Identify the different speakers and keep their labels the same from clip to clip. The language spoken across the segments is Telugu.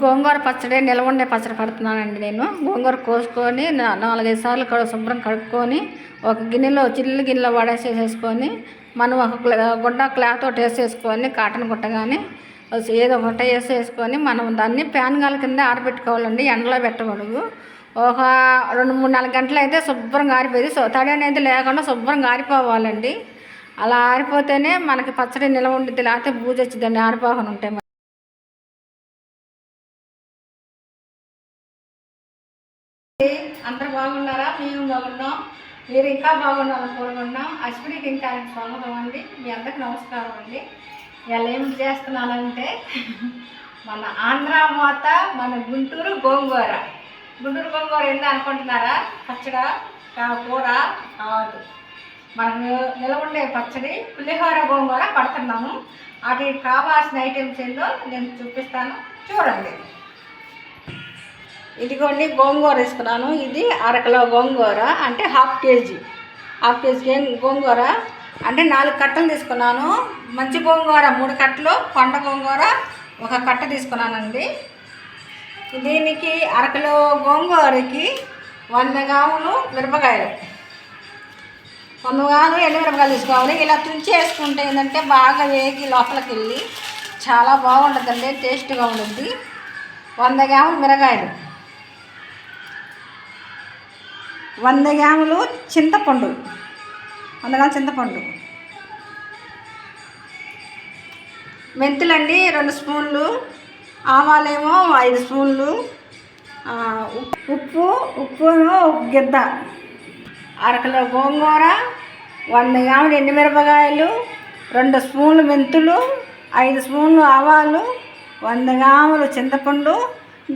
Speaker 1: గోంగూర పచ్చడి నిలవండే పచ్చడి పడుతున్నానండి నేను. గోంగూర కోసుకొని నాలుగైదు సార్లు కడు శుభ్రం కడుక్కొని ఒక గిన్నెలో చిల్లు గిన్నెలో వడేసేసేసుకొని మనం ఒక గుడ్డ క్లాత్ ఒకటి వేసేసుకొని కాటన్ గుట్ట కానీ ఏదో ఒకటి వేసేసుకొని మనం దాన్ని ప్యాన్ గాల కింద ఆరబెట్టుకోవాలండి ఎండలో పెట్టకూడదు. ఒక రెండు మూడు నాలుగు గంటలు అయితే శుభ్రంగా ఆరిపోయింది సో తడి అనేది లేకుండా శుభ్రంగా ఆరిపోవాలండి అలా ఆరిపోతేనే మనకి పచ్చడి నిల్వ ఉండిద్ది లేకపోతే బూజు వచ్చిందండి ఆరిపోకుండా ఉంటే అందరు బాగున్నారా? మేము బాగున్నాం. మీరు ఇంకా బాగున్నారని కోరుకున్నాం అశ్విని ఇంకా స్వాగతం అండి. మీ అందరికి నమస్కారం అండి. ఇలా ఏం చేస్తున్నానంటే మన ఆంధ్ర మాత మన గుంటూరు గోంగూర. గుంటూరు గోంగూర ఏందో అనుకుంటున్నారా? పచ్చడ కూర కాదు. మనకు నిలబడే పచ్చడి పులిహోర గోంగూర పడుతున్నాము. అది కావాల్సిన ఐటమ్స్ ఏందో నేను చూపిస్తాను. చూడండి. ఇదిగోండి గోంగూర తీసుకున్నాను ఇది అరకిలో గోంగూర అంటే హాఫ్ కేజీ. హాఫ్ కేజీ గోంగూర? అంటే నాలుగు కట్టలు తీసుకున్నాను. మంచి గోంగూర మూడు కట్టలు కొండ గోంగూర ఒక కట్ట తీసుకున్నానండి. దీనికి అరకిలో గోంగూరకి వంద గ్రాములు మిరపకాయలు. వంద గ్రాములు ఎండు మిరపకాయలు తీసుకోవాలి? ఇలా తుంచి వేసుకుంటే ఏంటంటే బాగా వేగి లోపలికి వెళ్ళి చాలా బాగుంటుందండి టేస్ట్గా ఉంటుంది వంద గ్రాములు మిరకాయలు వంద గ్రాములు చింతపండు. వంద గ్రాములు చింతపండు. మెంతులండి రెండు స్పూన్లు. ఆవాలేమో ఐదు స్పూన్లు. ఉప్పు ఉప్పు ఒక గిద్ద. అరకిలో గోంగూర వంద గ్రాములు ఎండుమిరపకాయలు రెండు స్పూన్లు మెంతులు ఐదు స్పూన్లు ఆవాలు వంద గ్రాములు చింతపండు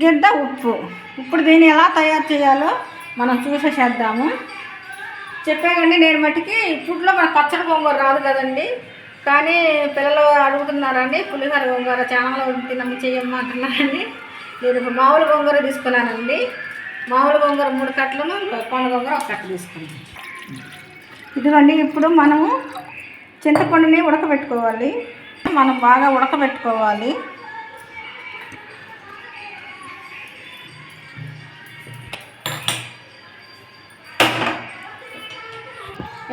Speaker 1: గిద్ద ఉప్పు. ఇప్పుడు దీన్ని ఎలా తయారు చేయాలో మనం చూసేసేద్దాము చెప్పాకండి నేను మట్టికి ఫుడ్లో మన పచ్చడి గోంగూర రాదు కదండి. కానీ పిల్లలు అడుగుతున్నారండి పులిహోర గోంగూర చాలా తినమ్మ చెయ్యమ్మ అంటున్నారండి. నేను ఇప్పుడు మామూలు గోంగూర తీసుకున్నానండి. మామూలు గోంగూర మూడు కట్టలను కొండ గోంగూర ఒక కట్ట తీసుకున్నాను. ఇదిగోండి ఇప్పుడు మనము చింతపండుని ఉడకబెట్టుకోవాలి. మనం బాగా ఉడకబెట్టుకోవాలి.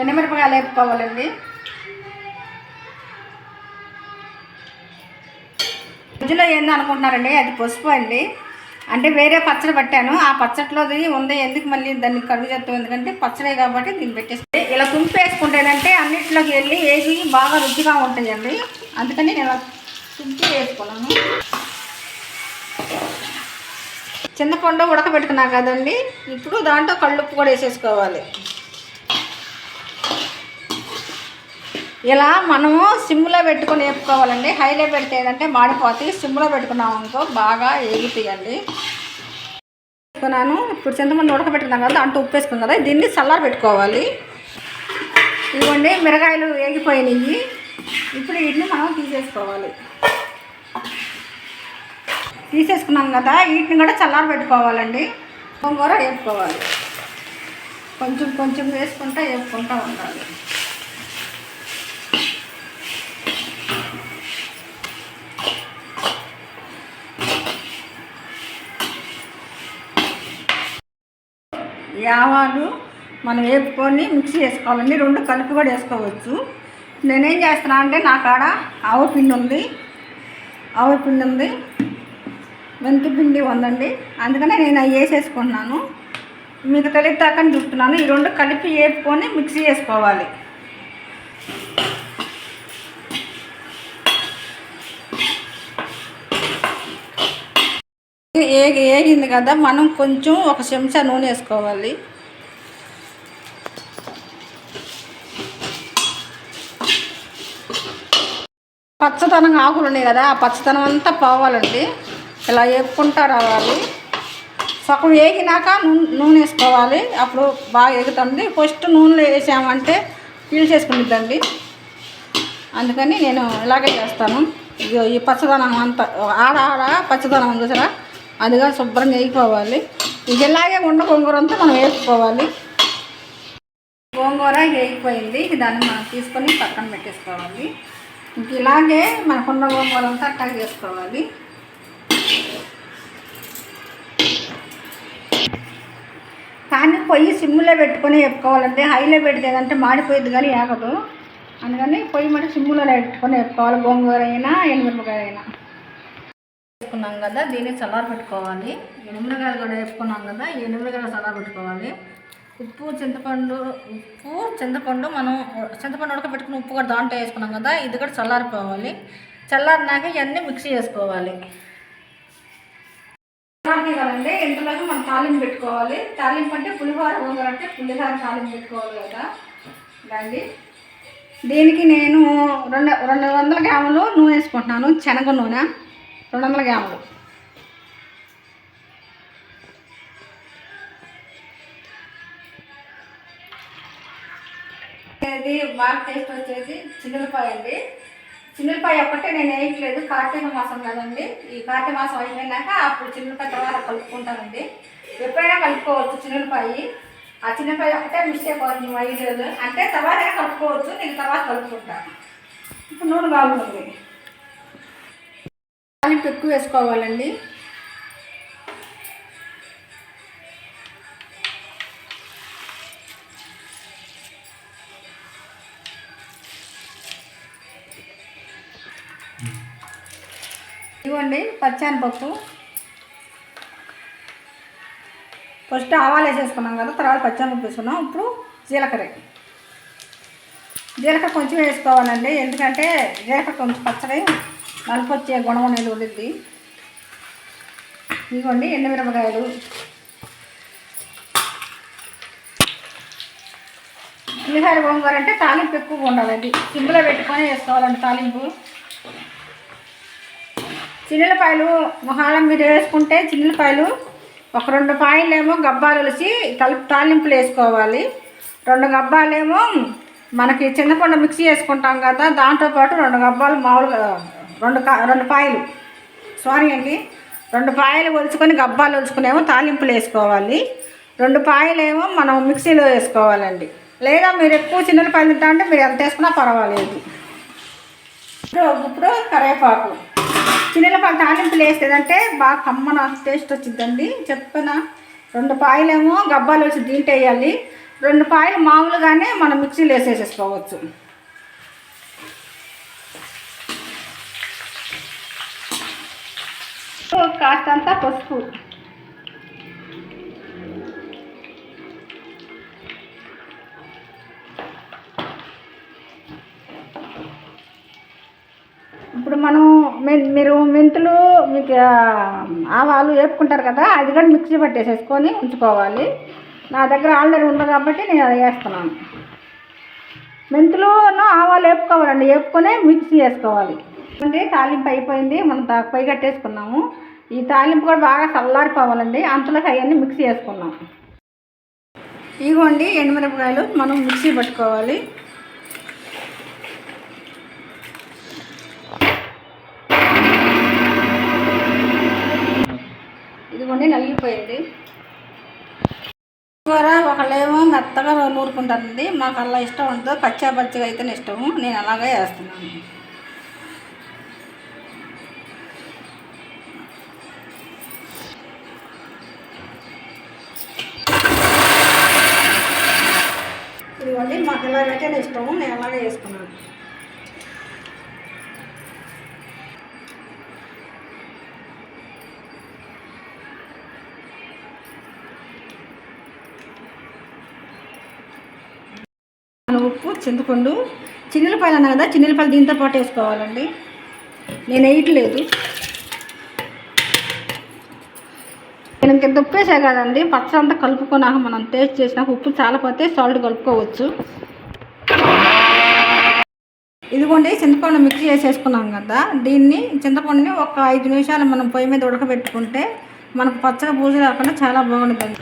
Speaker 1: ఎండుమిరపకాయలు వేపుకోవాలండి. మధ్యలో ఏంది అనుకుంటున్నారండి? అది పసుపు అండి. అంటే వేరే పచ్చడి పట్టాను. ఆ పచ్చట్లోది ఉంది. ఎందుకు మళ్ళీ దాన్ని కడుగు చేస్తాం? ఎందుకంటే పచ్చడే కాబట్టి దీన్ని పెట్టేస్తే ఇలా తుంపు వేసుకుంటేనంటే అన్నిట్లోకి వెళ్ళి వేసి బాగా రుచిగా ఉంటాయండి అందుకని నేను తుంపు వేసుకున్నాను. చింతపండు ఉడకబెట్టుకున్నా కదండి. ఇప్పుడు దాంట్లో కళ్ళుప్పు కూడా వేసేసుకోవాలి. ఇలా మనము సిమ్లో పెట్టుకొని వేపుకోవాలండి. హైలో పెడితే ఏంటంటే మాడిపోతాయి. సిమ్లో పెట్టుకున్నాం అనుకో బాగా ఏగుతాయండి. వేసుకున్నాను ఇప్పుడు చింతమంది ఉడకబెట్టుకున్నాం కదా దాంట్లో ఉప్పు వేసుకున్నాం కదా దీన్ని చల్లారి పెట్టుకోవాలి. ఇవ్వండి మిరగాయలు వేగిపోయినాయి ఇప్పుడు వీటిని మనం తీసేసుకోవాలి. తీసేసుకున్నాం కదా వీటిని కూడా చల్లారి పెట్టుకోవాలండి. గోంగూర వేపుకోవాలి. కొంచెం కొంచెం వేసుకుంటా వేపుకుంటూ ఉండాలి. ఈ ఆవాలు మనం వేపుకొని మిక్సీ వేసుకోవాలండి రెండు కలిపి కూడా వేసుకోవచ్చు. నేనేం చేస్తున్నా అంటే నా కాడ ఆవు పిండి ఉంది. ఆవపిండి ఉంది. మెంతి పిండి ఉందండి. అందుకనే నేను అవి వేసేసుకుంటున్నాను. మీకు తెలియదాకని చూస్తున్నాను ఈ రెండు కలిపి వేపుకొని మిక్సీ వేసుకోవాలి. ఏగి ఏగింది కదా మనం కొంచెం ఒక చెంచా నూనె వేసుకోవాలి. పచ్చదనం ఆకులు ఉన్నాయి కదా ఆ పచ్చదనం అంతా పోవాలండి. ఇలా వేపుకుంటా రావాలి. సగం వేగినాక నూనె నూనె వేసుకోవాలి. అప్పుడు బాగా ఎగుతుంది. ఫస్ట్ నూనెలో వేసామంటే పీల్ చేసుకునిద్దండి అందుకని నేను ఇలాగే చేస్తాను. ఇగో ఈ పచ్చదనం అంతా ఆడ ఆడ పచ్చదనం చూసారా? అదిగా శుభ్రంగా వేయిపోవాలి. ఇది ఇలాగే ఉండ గోంగూర అంతా మనం వేసుకోవాలి. గోంగూర వేయిపోయింది. దాన్ని మనం తీసుకొని పక్కన పెట్టేసుకోవాలి. ఇంక ఇలాగే మనకున్న గోంగూర అంతా అట్టా చేసుకోవాలి. కానీ పొయ్యి సిమ్లో పెట్టుకొని వేపుకోవాలంటే హైలో పెడితే ఏదంటే మాడిపోయింది కానీ ఆగదు. అందుకని పొయ్యి మనం సిమ్లో పెట్టుకొని వేపుకోవాలి. గోంగూర అయినా ఎనిమిరపకాయ అయినా. వేసుకున్నాం కదా దీన్ని చల్లారి పెట్టుకోవాలి. ఎనిమిరకాయలు కూడా వేసుకున్నాం కదా ఈ ఎనిమిరకాయలు చల్లారి పెట్టుకోవాలి. ఉప్పు చింతపండు ఉప్పు చింతపండు మనం చింతపండు ఉడకబెట్టుకుని ఉప్పు కూడా దాంట్లో వేసుకున్నాం కదా ఇది కూడా చల్లారిపోవాలి. చల్లారినాక ఇవన్నీ మిక్సీ చేసుకోవాలి. చల్లారినాయి కదండి ఇంతలోకి మనం తాలింపు పెట్టుకోవాలి. తాలింపు అంటే పులిహోర గోంగూర అంటే పులిహోర తాలింపు పెట్టుకోవాలి కదా. రండి దీనికి నేను రెండు రెండు వందల గ్రాములు నూనె వేసుకుంటున్నాను శనగ నూనె. రెండు వందల గ్రాములు. ఇది బాగా టేస్ట్ వచ్చేది. చిన్నపాయ అండి. చిన్నపాయ ఒక్కటే నేను వేయట్లేదు. కార్తీక మాసం కదండి. ఈ కార్తీక మాసం అయిపోయినాక అప్పుడు చిన్నపాయ తర్వాత కలుపుకుంటానండి. ఎప్పుడైనా కలుపుకోవచ్చు చిన్నపాయ ఆ చిన్నపాయ ఒకటే మిస్టేక్ అవుతుంది మా వీడియోలో అంటే తర్వాత కలుపుకోవచ్చు. నేను తర్వాత కలుపుకుంటాను ఇప్పుడు నూనె బాగుంటుంది తాలింపు ఎక్కువ వేసుకోవాలండి. ఇవ్వండి పచ్చానపప్పు. ఫస్ట్ ఆవాలు వేసేసుకున్నాం కదా తర్వాత పచ్చనిపప్పు వేసుకున్నాం. ఇప్పుడు జీలకర్ర. జీలకర్ర కొంచెం వేసుకోవాలండి ఎందుకంటే జీలకర్ర కొంచెం పచ్చడి నలుపు వచ్చే గుణం అనేది ఉండిద్ది. ఇదిగోండి ఎండుమిరపకాయలు. పులిహార గోంగూర అంటే తాలింపు ఎక్కువగా ఉండాలండి. సింపులో పెట్టుకొని వేసుకోవాలండి తాలింపు. చిన్నపాయలు మొహాలం మీరు వేసుకుంటే చిన్నపాయలు ఒక రెండు పాయలేమో గబ్బాలు ఒలిసి తలుపు తాలింపులు వేసుకోవాలి. రెండు గబ్బాలేమో మనకి చిన్నపండు మిక్సీ చేసుకుంటాం కదా దాంతోపాటు రెండు గబ్బాలు మామూలుగా రెండు కా రెండు పాయలు. సారీ అండి రెండు పాయలు ఒలుచుకొని గబ్బాలు ఒలుచుకునేమో తాలింపులు వేసుకోవాలి. రెండు పాయలేమో మనం మిక్సీలో వేసుకోవాలండి. లేదా మీరు ఎక్కువ చిన్నపాయలు తింటా అంటే మీరు ఎంత వేసుకున్నా పర్వాలేదు. ఇప్పుడు ఇప్పుడు కరివేపాకు. చిన్నపాయలు తాలింపులు వేసేదంటే బాగా కమ్మన టేస్ట్ వచ్చిందండి చెప్పిన? రెండు పాయలేమో గబ్బాలు వచ్చి దీంట్లో వేయాలి. రెండు పాయలు మామూలుగానే మనం మిక్సీలో వేసేసేసుకోవచ్చు. కాస్తంత పసుపు. ఇప్పుడు మనం మె- మీరు మెంతులు మీకు ఆవాలు వేపుకుంటారు కదా అది కూడా మిక్సీ పట్టేసేసుకొని ఉంచుకోవాలి. నా దగ్గర ఆల్రెడీ ఉంది కాబట్టి నేను అది వేస్తున్నాను. మెంతులు ఆవాలు వేపుకోవాలండి వేపుకొని మిక్సీ వేసుకోవాలి. అంటే తాలింపు అయిపోయింది మనం పై కట్టేసుకున్నాము. ఈ తాలింపు కూడా బాగా చల్లారిపోవాలండి. అంతలోకి అవన్నీ మిక్సీ వేసుకున్నాం ఇగోండి ఎండుమిరపకాయలు మనం మిక్సీ పట్టుకోవాలి. ఇదిగోండి నలిగిపోయింది. కూర ఒకళ్ళేమో మెత్తగా నూరుకుంటారండి. మాకు అలా ఇష్టం ఉండదు. పచ్చా పచ్చిగా అయితేనే ఇష్టము. నేను అలాగే వేస్తున్నాను ఇదిగోండి మాకు ఇలాగైతేనే ఇష్టము. నేను అలాగే వేసుకున్నాను మన ఉప్పు చింతపండు. చిన్నెలపాయలు అన్నా కదా చిన్నెలపాయలు దీంతో పాటు వేసుకోవాలండి. నేను వేయట్లేదు. నేను ఇంక ఉప్పు కదండి పచ్చ అంతా కలుపుకున్నాక మనం టేస్ట్ చేసినాక ఉప్పు చాలా పోతే సాల్ట్ కలుపుకోవచ్చు. ఇదిగోండి చింతపండు మిక్స్ చేసేసుకున్నాం కదా దీన్ని చింతపండుని ఒక ఐదు నిమిషాలు మనం పొయ్యి మీద ఉడకబెట్టుకుంటే మనకు పచ్చగా బూజు రాకుండా చాలా బాగుంటుంది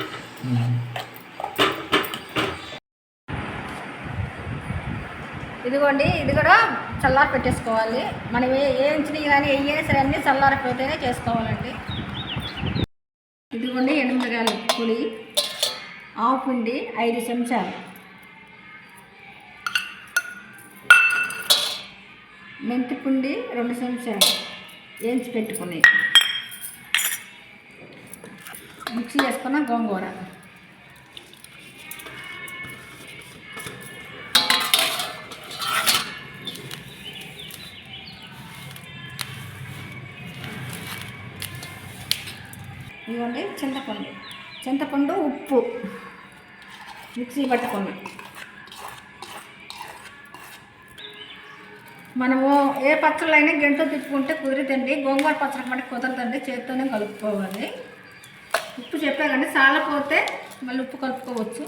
Speaker 1: ఇదిగోండి ఇది కూడా చల్లారి పెట్టేసుకోవాలి మనం ఏ ఏ ఉంచినవి కానీ ఏ సరే అన్నీ చల్లారిపోతేనే చేసుకోవాలండి. ఇదిగోండి ఎనిమిదిగాయల పులి ఆవు పిండి ఐదు చెంచాలు. మెంతి పిండి రెండు చెంచాలు. వేయించి పెట్టుకుని మిక్సీ చేసుకున్న గోంగూర. ఇదిగోండి చింతపండు. చింతపండు ఉప్పు. మిక్సీ పట్టుకున్నాం మనము ఏ పచ్చళ్ళైనా గంటతో తిప్పుకుంటే కుదిరితండి గోంగూర పచ్చడి మట్టి కుదరదండి. చేతితోనే కలుపుకోవాలి. ఉప్పు చెప్పా కానీ సాలపోతే మళ్ళీ ఉప్పు కలుపుకోవచ్చు.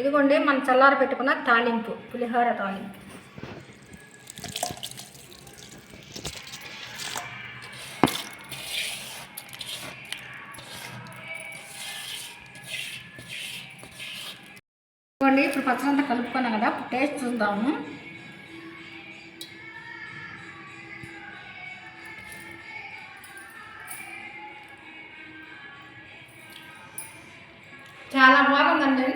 Speaker 1: ఇదిగోండి మనం చల్లార పెట్టుకున్న తాలింపు పులిహోర తాలింపు. ఇప్పుడు పచ్చడంతా కలుపుకున్నాం కదా టేస్ట్ చూద్దాము. చాలా బాగుందండి.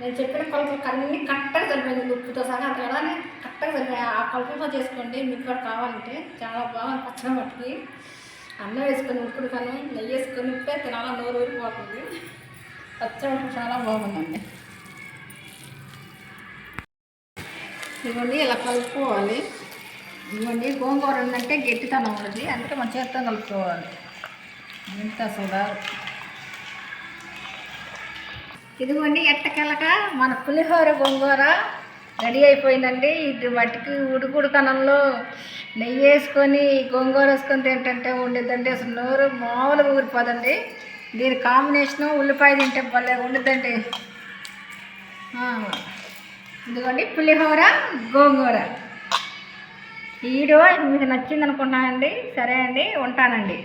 Speaker 1: నేను చెప్పిన కొలతలకు అన్నీ కరెక్ట్గా సరిపోయింది. ఉప్పుతో సహా అంత కదా కరెక్ట్గా సరిపోయి ఆ కొలతలతో చేసుకోండి. మీకు కూడా కావాలంటే చాలా బాగుంది పచ్చడి మట్టుకి అన్నం వేసుకొని ఉప్పుడు కను నెయ్యి వేసుకొని ఉప్పే తినాలా నోరు ఊరిపోతుంది. పచ్చడి చాలా బాగుందండి. ఇదిగోండి ఇలా కలుపుకోవాలి. ఇదిగోండి గోంగూర ఉందంటే గట్టితనం ఉన్నది అందుకే మన చేత్తో కలుపుకోవాలి. ఇంత సోడా. ఇదిగోండి ఎట్టకెలక మన పులిహోర గోంగూర రెడీ అయిపోయిందండి. ఇది మట్టికి ఉడుకుడుకనంలో నెయ్యి వేసుకొని గోంగూర వేసుకొని తింటే ఉండిద్దండి అసలు నోరు మామూలుగా ఊరిపోదండి. దీని కాంబినేషను ఉల్లిపాయ తింటే భలే ఉండిద్దండి ఇదిగోండి పులిహోర గోంగూర. ఈ వీడియో మీకు నచ్చింది అనుకుంటున్నానండి సరే అండి ఉంటానండి.